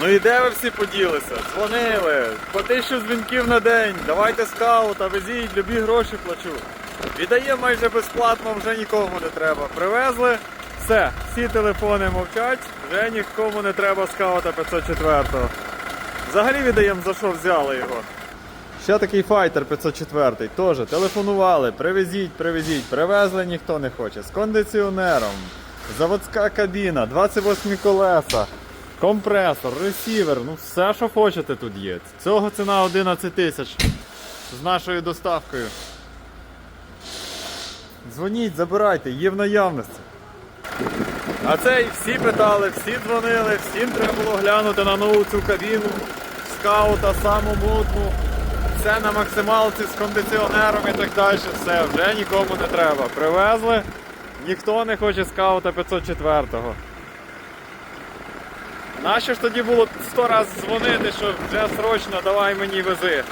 Ну і де ви всі поділися? Дзвонили, по тисячу дзвінків на день, давайте скаута, везіть, любі гроші плачу. Віддає майже безплатно, вже нікому не треба. Привезли, все, всі телефони мовчать, вже нікому не треба скаута 504-го. Взагалі віддаємо за що взяли його. Ще такий файтер 504 теж телефонували, привезіть, привезіть, привезли ніхто не хоче. З кондиціонером, заводська кабіна, 28 колеса, компресор, ресівер, ну все, що хочете тут є. Цього ціна 11 тисяч з нашою доставкою. Дзвоніть, забирайте, є в наявності. А це і всі питали, всі дзвонили, всім треба було глянути на нову цю кабіну, скаута, саму модну. Все на максималці з кондиціонером і так далі. Все, вже нікому не треба. Привезли, ніхто не хоче скаута 504-го. Нащо ж тоді було сто разів дзвонити, що вже срочно давай мені вези.